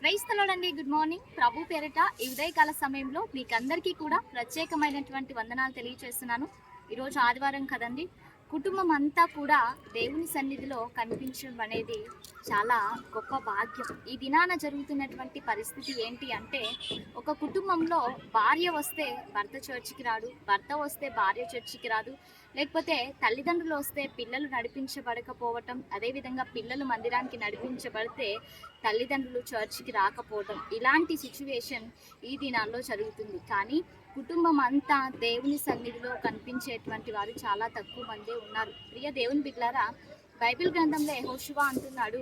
క్రైస్తలోడండి good morning ప్రభు పేరిట ఈ ఉదయకాల సమయంలో మీకందరికీ కూడా ప్రత్యేకమైనటువంటి వందనాలు తెలియజేస్తున్నాను ఈరోజు ఆదివారం కదండి కుటుంబం అంతా కూడా దేవుని సన్నిధిలో కనిపించడం అనేది చాలా గొప్ప భాగ్యం. ఈ దినాన జరుగుతున్నటువంటి పరిస్థితి ఏంటి అంటే ఒక కుటుంబంలో భార్య వస్తే భర్త చర్చికి రాడు భర్త వస్తే భార్య చర్చికి రాదు లేకపోతే తల్లిదండ్రులు వస్తే పిల్లలు నడిపించబడకపోవటం అదేవిధంగా పిల్లలు మందిరానికి నడిపించబడితే తల్లిదండ్రులు చర్చికి రాకపోవటం ఇలాంటి సిచ్యువేషన్ ఈ దినాల్లో జరుగుతుంది. కానీ కుటుంబం అంతా దేవుని సన్నిధిలో కనిపించేటువంటి వారు చాలా తక్కువ మందే ఉన్నారు. ప్రియ దేవుని బిడ్లారా బైబిల్ గ్రంథంలో యెహోషువ అంటున్నాడు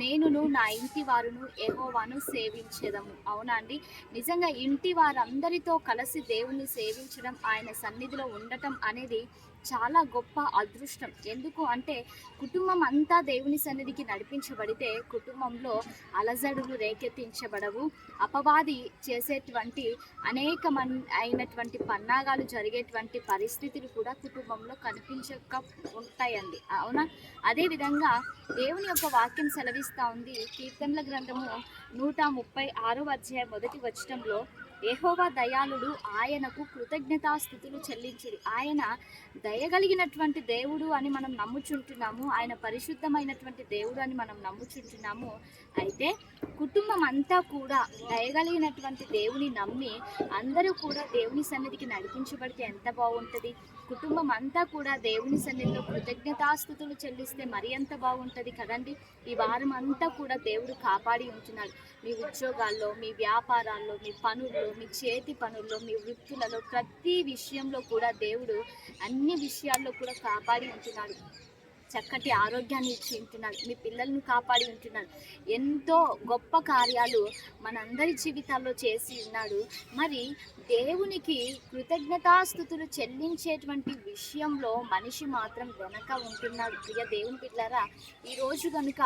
నేనును నా ఇంటి వారును యహోవాను సేవించేదము. అవునా అండి? నిజంగా ఇంటి వారందరితో కలిసి దేవుణ్ణి సేవించడం ఆయన సన్నిధిలో ఉండటం అనేది చాలా గొప్ప అదృష్టం. ఎందుకు అంటే కుటుంబం అంతా దేవుని సన్నిధికి నడిపించబడితే కుటుంబంలో అలజడులు రేకెత్తించబడవు. అపవాది చేసేటువంటి అనేక మన్ అయినటువంటి పన్నాగాలు జరిగేటువంటి పరిస్థితులు కూడా కుటుంబంలో కనిపించక ఉంటాయండి అవునా? అదేవిధంగా దేవుని యొక్క వాక్యం సెలవిస్తూ ఉంది. కీర్తనల గ్రంథము నూట ముప్పై ఆరో అధ్యాయం మొదటి వచ్చటంలో యెహోవా దయాళుడు ఆయనకు కృతజ్ఞతాస్థుతులు చెల్లించుడు ఆయన దయగలిగినటువంటి దేవుడు అని మనం నమ్ముచుంటున్నాము. ఆయన పరిశుద్ధమైనటువంటి దేవుడు అని మనం నమ్ముచుంటున్నాము. అయితే కుటుంబం అంతా కూడా దయగలిగినటువంటి దేవుని నమ్మి అందరూ కూడా దేవుని సన్నిధికి నడిపించబడితే ఎంత బాగుంటుంది? కుటుంబం అంతా కూడా దేవుని సన్నిధిలో కృతజ్ఞతాస్థుతులు చెల్లిస్తే మరి ఎంత బాగుంటుంది కదండి? ఈ వారం అంతా కూడా దేవుడు కాపాడి ఉంటున్నాడు. మీ ఉద్యోగాల్లో మీ వ్యాపారాల్లో మీ పనుల్లో మీ చేతి పనుల్లో మీ వృత్తులలో ప్రతి విషయంలో కూడా దేవుడు అన్ని విషయాల్లో కూడా కాపాడి ఉంటున్నాడు. చక్కటి ఆరోగ్యాన్ని ఇచ్చి ఉంటున్నాడు మీ పిల్లల్ని కాపాడి ఉంటున్నాడు ఎంతో గొప్ప కార్యాలు మనందరి జీవితాల్లో చేసి ఉన్నాడు. మరి దేవునికి కృతజ్ఞతాస్థుతులు చెల్లించేటువంటి విషయంలో మనిషి మాత్రం వెనక ఉంటున్నాడు. ప్రియ దేవుని పిల్లరా ఈరోజు కనుక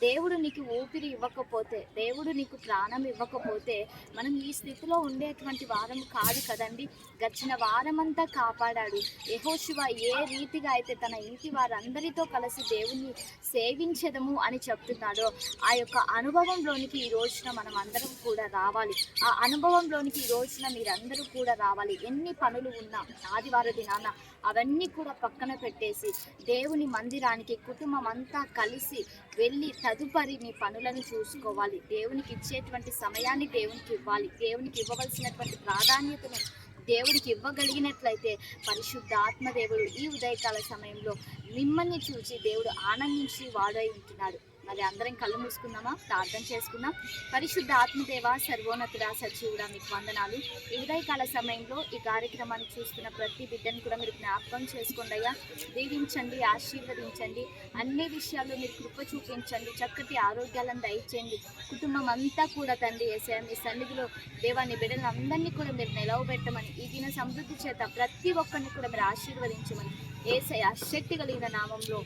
దేవుడు నీకు ఊపిరి ఇవ్వకపోతే దేవుడు నీకు ప్రాణం ఇవ్వకపోతే మనం ఈ స్థితిలో ఉండేటువంటి వారం కాదు కదండి. గడిచిన వారమంతా కాపాడాడు. యహోశివ ఏ రీతిగా అయితే తన ఇంటి వారందరితో కలిసి దేవుణ్ణి సేవించదము అని చెప్తున్నాడో. ఆ యొక్క అనుభవంలోనికి ఈ రోజున మనం అందరం కూడా రావాలి. ఆ అనుభవంలోనికి ఈ రోజున మీరందరూ కూడా రావాలి. ఎన్ని పనులు ఉన్నా ఆదివార దినాన అవన్నీ కూడా పక్కన పెట్టేసి దేవుని మందిరానికి కుటుంబం అంతా కలిసి వెళ్ళి తదుపరి మీ పనులను చూసుకోవాలి. దేవునికి ఇచ్చేటువంటి సమయాన్ని దేవునికి ఇవ్వాలి. దేవునికి ఇవ్వవలసినటువంటి ప్రాధాన్యతను దేవుడికి ఇవ్వగలిగినట్లయితే పరిశుద్ధ ఆత్మదేవుడు ఈ ఉదయకాల సమయంలో మిమ్మల్ని చూసి దేవుడు ఆనందించి వాడై ఉంటున్నాడు. మరి అందరం కళ్ళు మూసుకుందామా? ప్రార్థన చేసుకుందాం. పరిశుద్ధ ఆత్మదేవ సర్వోన్నతుడ సచివుడా మీకు వందనాలు. ఈ ఉదయకాల సమయంలో ఈ కార్యక్రమాన్ని చూస్తున్న ప్రతి బిడ్డను కూడా మీరు జ్ఞాపకం చేసుకోండి అయ్యా. దీవించండి ఆశీర్వదించండి. అన్ని విషయాల్లో మీరు కృప చూపించండి చక్కటి ఆరోగ్యాలను దయచేయండి. కుటుంబం అంతా కూడా తండ్రి వేసే మీ సన్నిధిలో దేవాన్ని బిడ్డలను అందరినీ కూడా మీరు నిలవబెట్టమని ఈ దిన సమృద్ధి చేత ప్రతి ఒక్కరిని కూడా మీరు ఆశీర్వదించమని ఏసయ శక్తి కలిగిన నామంలో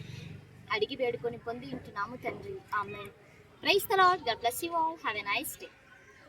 అడిగి వేడుకొని పొంది ఉంటున్నాము తండ్రి. ఆమె praise the Lord God bless you all. Have a nice day.